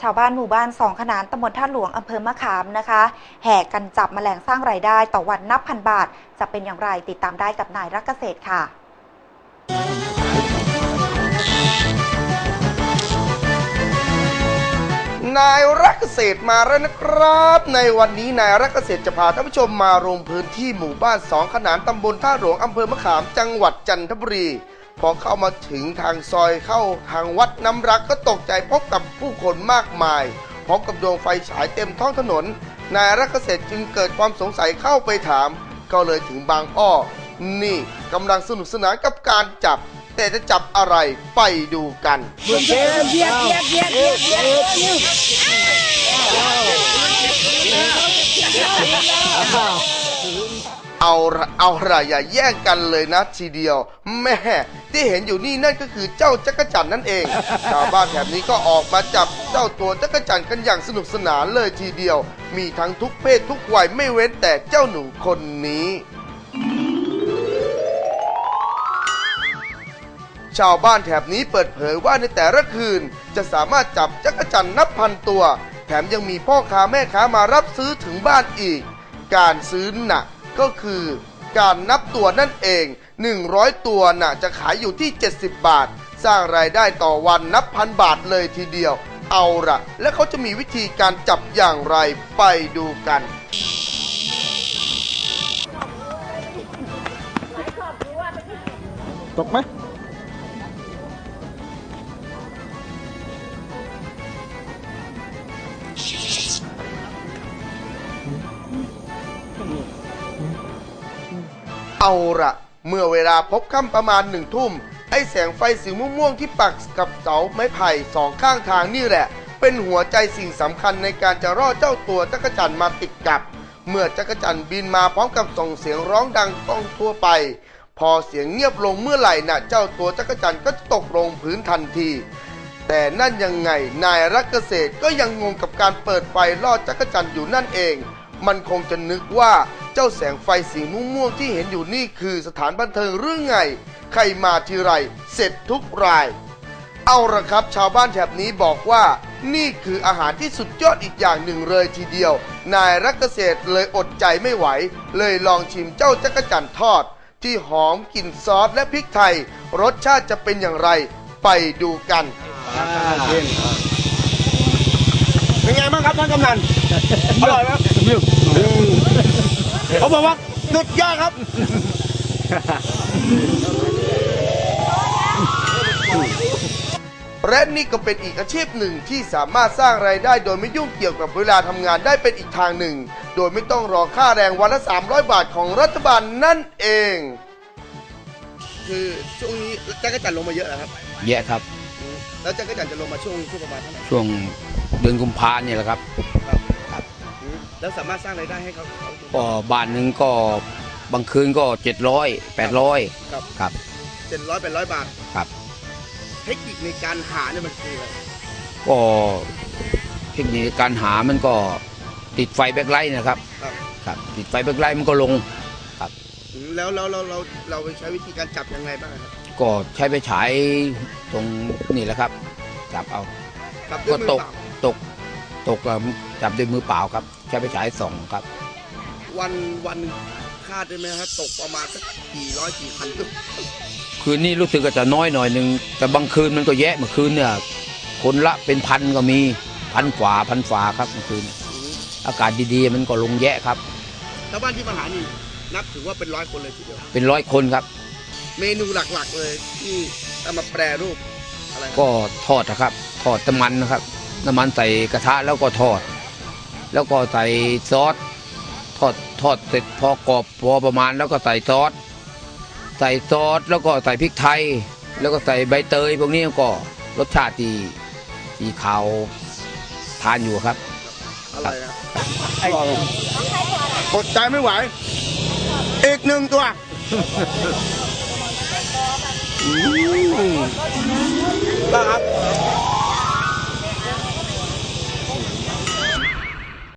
ชาวบ้านหมู่บ้านสองขนานตำบลท่าหลวงอำเภอมะขามนะคะ แห่กันจับแมลงสร้างรายได้ต่อวันนับพันบาท จะเป็นอย่างไรติดตามได้กับนายรักเกษตรค่ะนายรักเกษตรมาแล้วนะครับ ในวันนี้นายรักเกษตรจะพาท่านผู้ชมมาลงพื้นที่หมู่บ้านสองขนานตำบลท่าหลวงอำเภอมะขามจังหวัดจันทบุรี พอเข้ามาถึงทางซอยเข้าทางวัดน้ำรักก็ตกใจพบกับผู้คนมากมายพร้อมกับดวงไฟฉายเต็มท้องถนน นายรักเกษตรจึงเกิดความสงสัยเข้าไปถาม ก็เลยถึงบางอ้อ นี่กำลังสนุกสนานกับการจับ แต่จะจับอะไรไปดูกันเอาละเเอาละอย่าแย่งกันเลยนะทีเดียว แม่ที่เห็นอยู่นี่นั่นก็คือเจ้าจักรจันนั่นเอง ชาวบ้านแถบนี้ก็ออกมาจับเจ้าตัวจักรจันกันอย่างสนุกสนานเลยทีเดียว มีทั้งทุกเพศทุกวัยไม่เว้นแต่เจ้าหนูคนนี้ชาวบ้านแถบนี้เปิดเผยว่าในแต่ละคืน จะสามารถจับจักรจันนับพันตัว แถมยังมีพ่อค้าแม่ค้ามารับซื้อถึงบ้านอีก การซื้อหนัก ก็คือการนับตัวนั่นเอง 100 ตัวน่ะจะขายอยู่ที่ 70 บาท สร้างรายได้ต่อวันนับพันบาทเลยทีเดียว เอาละและเขาจะมีวิธีการจับอย่างไรไปดูกันตกไหม เอาละเมื่อเวลาพบค่ำประมาณหนึ่งทุ่ม ไอ้แสงไฟสีม่วงๆที่ปักกับเสาไม้ไผ่สองข้างทางนี่แหละ เป็นหัวใจสิ่งสำคัญในการจะรอดเจ้าตัวจักรจันมาติดกับ เมื่อจักรจันบินมาพร้อมกับส่งเสียงร้องดังก้องทั่วไป พอเสียงเงียบลงเมื่อไหร่น่ะเจ้าตัวจักรจันก็จะตกลงพื้นทันที แต่นั่นยังไงนายรักเกษตรก็ยังงงกับการเปิดไฟล่อจักรจันอยู่นั่นเอง มันคงจะนึกว่า เจ้าแสงไฟสีม่วงๆที่เห็นอยู่นี่คือสถานบันเทิงหรือไง ใครมาทีไรเสร็จทุกราย เอาละครับชาวบ้านแถบนี้บอกว่า นี่คืออาหารที่สุดยอดอีกอย่างหนึ่งเลยทีเดียว นายรักเกษตรเลยอดใจไม่ไหว เลยลองชิมเจ้าจักรจันทร์ทอด ที่หอมกลิ่นซอสและพริกไทย รสชาติจะเป็นอย่างไรไปดูกันเป็นไงบ้างครับท่านกำนันอร่อยไหม เขาบอกว่าสุดยอดครับ และนี่ก็เป็นอีกอาชีพหนึ่งที่สามารถสร้างรายได้โดยไม่ยุ่งเกี่ยวกับเวลาทำงานได้เป็นอีกทางหนึ่ง โดยไม่ต้องรอค่าแรงวันละ 300 บาทของรัฐบาลนั่นเอง คือช่วงนี้จักรจันทร์ลงมาเยอะนะครับ แยะครับ แล้วจักรจันทร์จะลงมาช่วงช่วงประมาณเท่าไหร่ช่วงเดือนกุมภาเนี่ยแหละครับ แล้วสามารถสร้างรายได้ให้เขาเขาก็บ้านหนึ่งก็บางคืนก็เจ็ดร้อยแปดร้อยครับ ครับ เจ็ดร้อยแปดร้อยบาทครับ เทคนิคในการหาเนี่ยมันคืออะไรก็เทคนิคการหามันก็ติดไฟแบ็คไลท์นะครับ ครับครับ ติดไฟแบ็คไลท์มันก็ลง อืมแล้วแล้วเราเราเราไปใช้วิธีการจับยังไงบ้างครับก็ใช้ไปฉายตรงนี่แหละครับ จับเอา จับด้วยมือก็ตก เปล่าตก ตกแล้วจับด้วยมือเปล่าครับใช้ไปฉายส่องครับ วันวันหนึ่งคาดได้ไหมครับตกประมาณสักกี่ร้อยกี่พันตึ๊บคืนนี้รู้สึกก็จะน้อยหน่อยหนึ่งแต่บางคืนมันก็แยะเมื่อคืนเนี่ยคนละเป็นพันก็มีพันฝาพันฝาครับเมื่อคืน อากาศดีๆ มันก็ลงแยะครับชาวบ้านที่มาหานี่นับถือว่าเป็นร้อยคนเลยทีเดียวเป็นร้อยคนครับ เมนูหลักๆเลยที่เอามาแปรรูปอะไรครับก็ทอดนะครับ ทอดน้ำมันนะครับ น้ำมันใส่กระทะแล้วก็ทอด แล้วก็ใส่ซอสทอดทอดเสร็จพอกรอบพอประมาณแล้วก็ใส่ซอสใส่ซอสแล้วก็ใส่พริกไทย แล้วก็ใส่ใบเตยพวกนี้ก็รสชาติที่ที่ขาวทานอยู่ครับอะไรนะอดใจไม่ไหว อีกหนึ่งตัวนะครับ